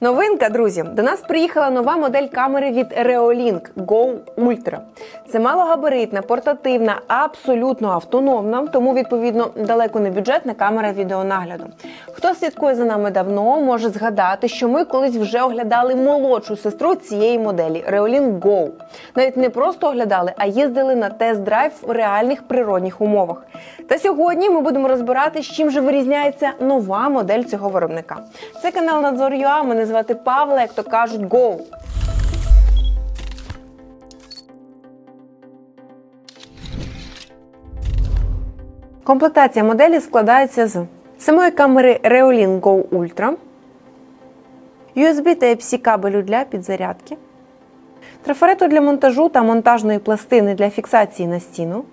Новинка, друзі, до нас приїхала нова модель камери від Reolink Go Ultra. Це малогабаритна, портативна, абсолютно автономна, тому відповідно далеко не бюджетна камера відеонагляду. Хто слідкує за нами давно, може згадати, що ми колись вже оглядали молодшу сестру цієї моделі Reolink Go. Навіть не просто оглядали, а їздили на тест-драйв в реальних природних умовах. Та сьогодні ми будемо розбирати, з чим же вирізняється нова модель цього виробника. Це канал Надзор.ua, Мене звати Павла, як то кажуть, Go! Комплектація моделі складається з самої камери Reolink Go Ultra, USB Type-C кабелю для підзарядки, трафарету для монтажу та монтажної пластини для фіксації на стіну,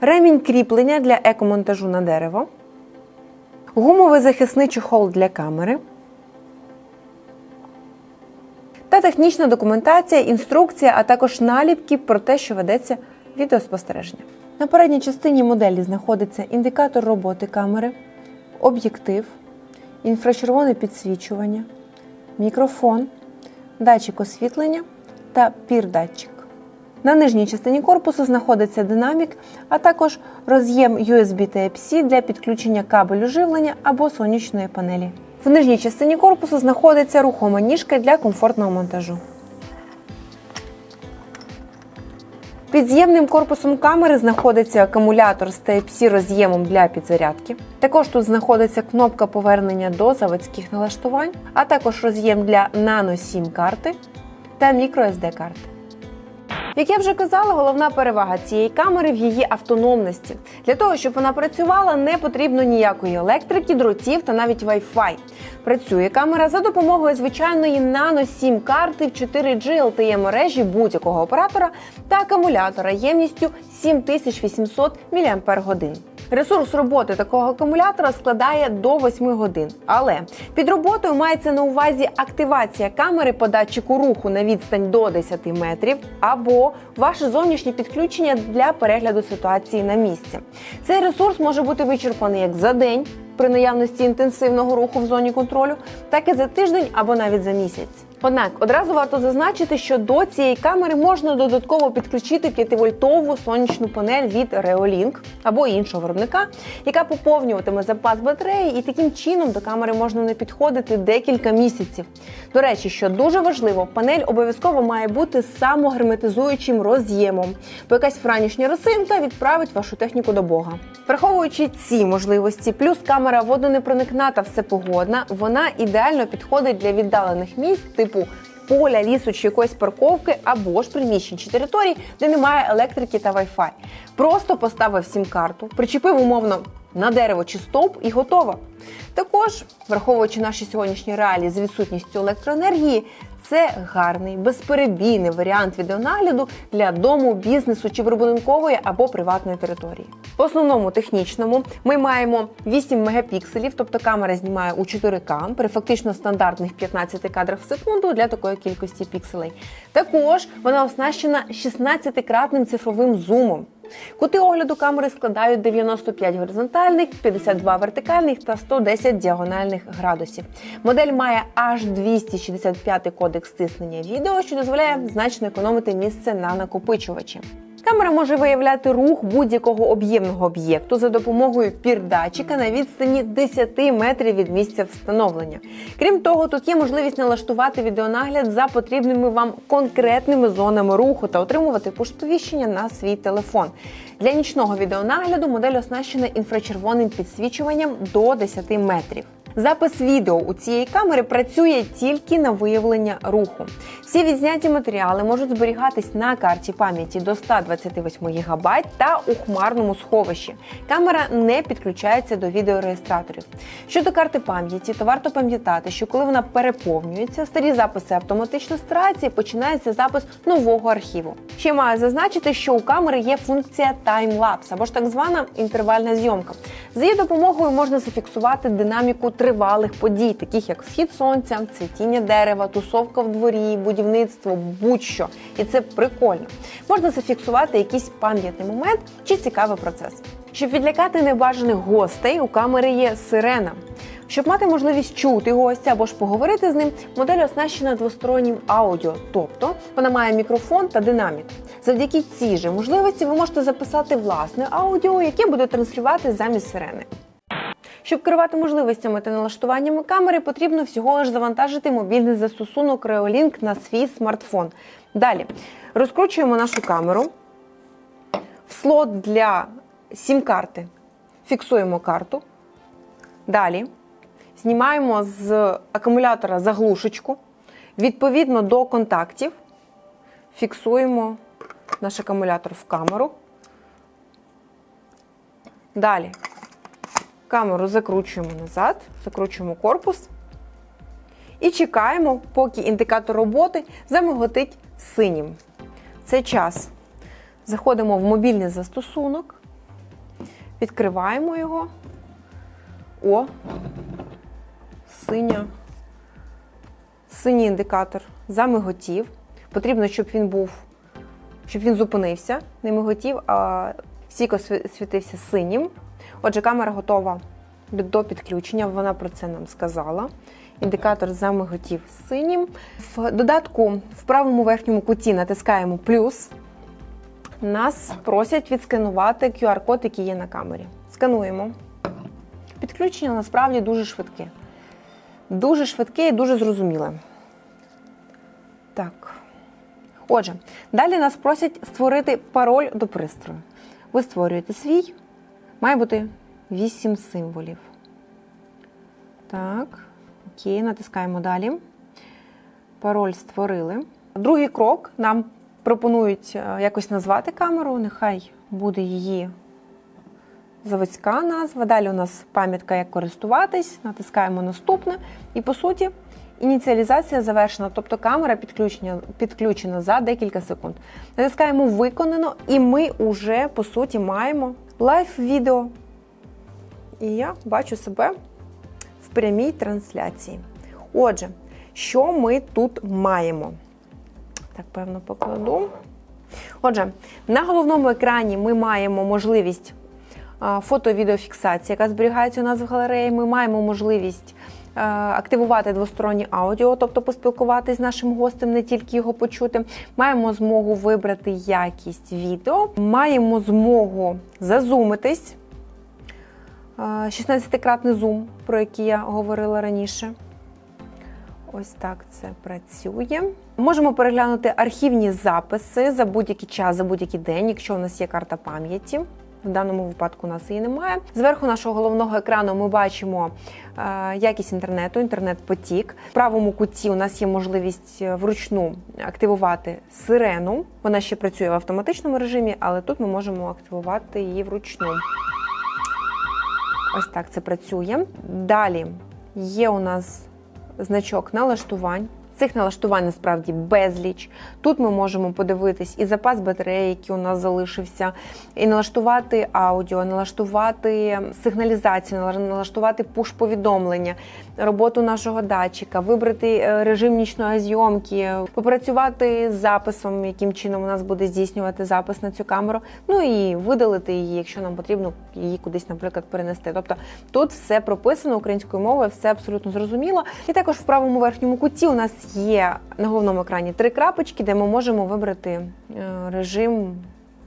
ремінь кріплення для екомонтажу на дерево, гумовий захисний чохол для камери та технічна документація, інструкція, а також наліпки про те, що ведеться відеоспостереження. На передній частині моделі знаходиться індикатор роботи камери, об'єктив, інфрачервоне підсвічування, мікрофон, датчик освітлення та пір-датчик. На нижній частині корпусу знаходиться динамік, а також роз'єм USB Type-C для підключення кабелю живлення або сонячної панелі. В нижній частині корпусу знаходиться рухома ніжка для комфортного монтажу. Під з'ємним корпусом камери знаходиться акумулятор з Type-C роз'ємом для підзарядки. Також тут знаходиться кнопка повернення до заводських налаштувань, а також роз'єм для nano SIM карти та microSD карти. Як я вже казала, головна перевага цієї камери в її автономності. Для того, щоб вона працювала, не потрібно ніякої електрики, дротів та навіть Wi-Fi. Працює камера за допомогою звичайної nano SIM карти в 4G LTE мережі будь-якого оператора та акумулятора ємністю 7800 мАч. Ресурс роботи такого акумулятора складає до 8 годин. Але під роботою мається на увазі активація камери по датчику руху на відстань до 10 метрів або ваше зовнішнє підключення для перегляду ситуації на місці. Цей ресурс може бути вичерпаний як за день при наявності інтенсивного руху в зоні контролю, так і за тиждень або навіть за місяць. Однак одразу варто зазначити, що до цієї камери можна додатково підключити 5-вольтову сонячну панель від Reolink або іншого виробника, яка поповнюватиме запас батареї, і таким чином до камери можна не підходити декілька місяців. До речі, що дуже важливо, панель обов'язково має бути самогерметизуючим роз'ємом, бо якась франішня росинка відправить вашу техніку до Бога. Враховуючи ці можливості, плюс камера водонепроникна та всепогодна, вона ідеально підходить для віддалених місць, типу поля, лісу чи якоїсь парковки, або ж приміщень чи територій, де немає електрики та Wi-Fi. Просто поставив сім-карту, причепив умовно на дерево чи стовп і готово. Також, враховуючи наші сьогоднішні реалії з відсутністю електроенергії, це гарний безперебійний варіант відеонагляду для дому, бізнесу чи прибудинкової або приватної території. По основному технічному ми маємо 8 мегапікселів, тобто камера знімає у 4К при фактично стандартних 15 кадрах в секунду для такої кількості пікселей. Також вона оснащена 16-кратним цифровим зумом. Кути огляду камери складають 95 горизонтальних, 52 вертикальних та 110 діагональних градусів. Модель має аж 265 кодекс тиснення відео, що дозволяє значно економити місце на накопичувачі. Камера може виявляти рух будь-якого об'ємного об'єкту за допомогою пір-датчика на відстані 10 метрів від місця встановлення. Крім того, тут є можливість налаштувати відеонагляд за потрібними вам конкретними зонами руху та отримувати пуш-сповіщення на свій телефон. Для нічного відеонагляду модель оснащена інфрачервоним підсвічуванням до 10 метрів. Запис відео у цієї камери працює тільки на виявлення руху. Всі відзняті матеріали можуть зберігатись на карті пам'яті до 128 ГБ та у хмарному сховищі. Камера не підключається до відеореєстраторів. Щодо карти пам'яті, то варто пам'ятати, що коли вона переповнюється, старі записи автоматично стираються і починається запис нового архіву. Ще маю зазначити, що у камери є функція таймлапс або ж так звана інтервальна зйомка. За її допомогою можна зафіксувати динаміку тривалих подій, таких як схід сонця, цвітіння дерева, тусовка в дворі, будівництво, будь-що. І це прикольно. Можна зафіксувати якийсь пам'ятний момент чи цікавий процес. Щоб відлякати небажаних гостей, у камери є сирена. Щоб мати можливість чути гостя або ж поговорити з ним, модель оснащена двостороннім аудіо, тобто вона має мікрофон та динамік. Завдяки цій же можливості ви можете записати власне аудіо, яке буде транслювати замість сирени. Щоб керувати можливостями та налаштуваннями камери, потрібно всього лиш завантажити мобільний застосунок Reolink на свій смартфон. Далі розкручуємо нашу камеру. В слот для сім-карти фіксуємо карту. Далі знімаємо з акумулятора заглушечку. Відповідно до контактів фіксуємо наш акумулятор в камеру. Далі камеру закручуємо назад, закручуємо корпус і чекаємо, поки індикатор роботи замиготить синім. В цей час заходимо в мобільний застосунок, відкриваємо його. О, синя. Синій індикатор замиготів. Потрібно, щоб він був, щоб він зупинився, не миготів, а стійко світився синім. Отже, камера готова до підключення, вона про це нам сказала. Індикатор замиготів синім. В додатку в правому верхньому куті натискаємо плюс. Нас просять відсканувати QR-код, який є на камері. Скануємо. Підключення насправді дуже швидке. Дуже швидке і дуже зрозуміле. Так. Отже, далі нас просять створити пароль до пристрою. Ви створюєте свій, має бути 8 символів. Так, окей, натискаємо далі. Пароль створили. Другий крок нам пропонують е, якось назвати камеру. Нехай буде її заводська назва. Далі у нас пам'ятка, як користуватись. Натискаємо наступне. І по суті, ініціалізація завершена, тобто камера підключена, підключена за декілька секунд. Натискаємо виконано, і ми вже по суті маємо лайв-відео. І я бачу себе в прямій трансляції. Отже, що ми тут маємо? Так, певно, покладу. Отже, на головному екрані ми маємо можливість а, фото-відеофіксації, яка зберігається у нас в галереї. Ми маємо можливість е, активувати двостороннє аудіо, тобто поспілкуватися з нашим гостем, не тільки його почути. Маємо змогу вибрати якість відео, маємо змогу зазумитись. Е, 16-кратний зум, про який я говорила раніше. Ось так це працює. Можемо переглянути архівні записи за будь-який час, за будь-який день, якщо у нас є карта пам'яті. В даному випадку у нас її немає. Зверху нашого головного екрану ми бачимо е, якість інтернету, інтернет-потік. В правому куті у нас є можливість е, вручну активувати сирену. Вона ще працює в автоматичному режимі, але тут ми можемо активувати її вручну. Ось так це працює. Далі є у нас значок налаштувань. Цих налаштувань насправді безліч. Тут ми можемо подивитись і запас батареї, який у нас залишився, і налаштувати аудіо, налаштувати сигналізацію, налаштувати пуш-повідомлення, роботу нашого датчика, вибрати е, режим нічної зйомки, попрацювати з записом, яким чином у нас буде здійснювати запис на цю камеру. Ну і видалити її, якщо нам потрібно її кудись, наприклад, перенести. Тобто тут все прописано українською мовою, все абсолютно зрозуміло. І також в правому верхньому куті у нас є на головному екрані три крапочки, де ми можемо вибрати е, режим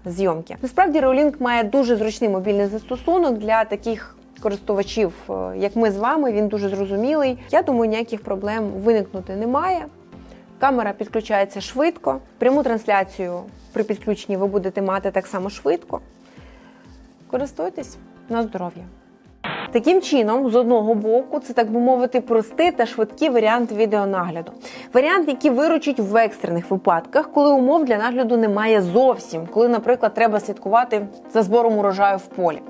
зйомки. Насправді Reolink має дуже зручний мобільний застосунок для таких. Користувачів, е, як ми з вами, він дуже зрозумілий. Я думаю, ніяких проблем виникнути немає. Камера підключається швидко. Пряму трансляцію при підключенні ви будете мати так само швидко. Користуйтесь на здоров'я. Таким чином, з одного боку, це так би мовити, простий та швидкий варіант відеонагляду. Варіант, який виручить в екстрених випадках, коли умов для нагляду немає зовсім, коли, наприклад, треба слідкувати за збором урожаю в полі.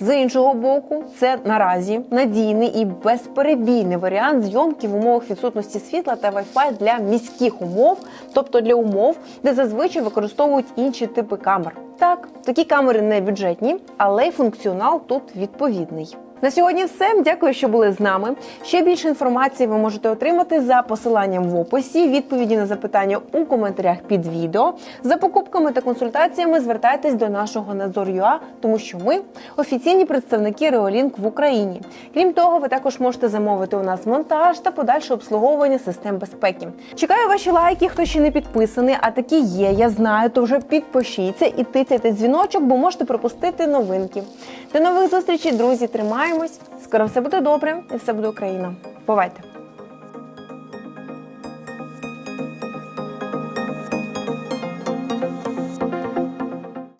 З іншого боку, це наразі надійний і безперебійний варіант зйомки в умовах відсутності світла та Wi-Fi для міських умов, тобто для умов, де зазвичай використовують інші типи камер. Так, такі камери не бюджетні, але й функціонал тут відповідний. На сьогодні все. Дякую, що були з нами. Ще більше інформації ви можете отримати за посиланням в описі, відповіді на запитання у коментарях під відео. За покупками та консультаціями звертайтесь до нашого Надзор.ua, тому що ми офіційні представники Reolink в Україні. Крім того, ви також можете замовити у нас монтаж та подальше обслуговування систем безпеки. Чекаю ваші лайки, хто ще не підписаний, а такі є. Я знаю, то вже підпишіться і тицяйте дзвіночок, бо можете пропустити новинки. До нових зустрічей, друзі! Тримаємось! Скоро все буде добре і все буде Україна. Бувайте!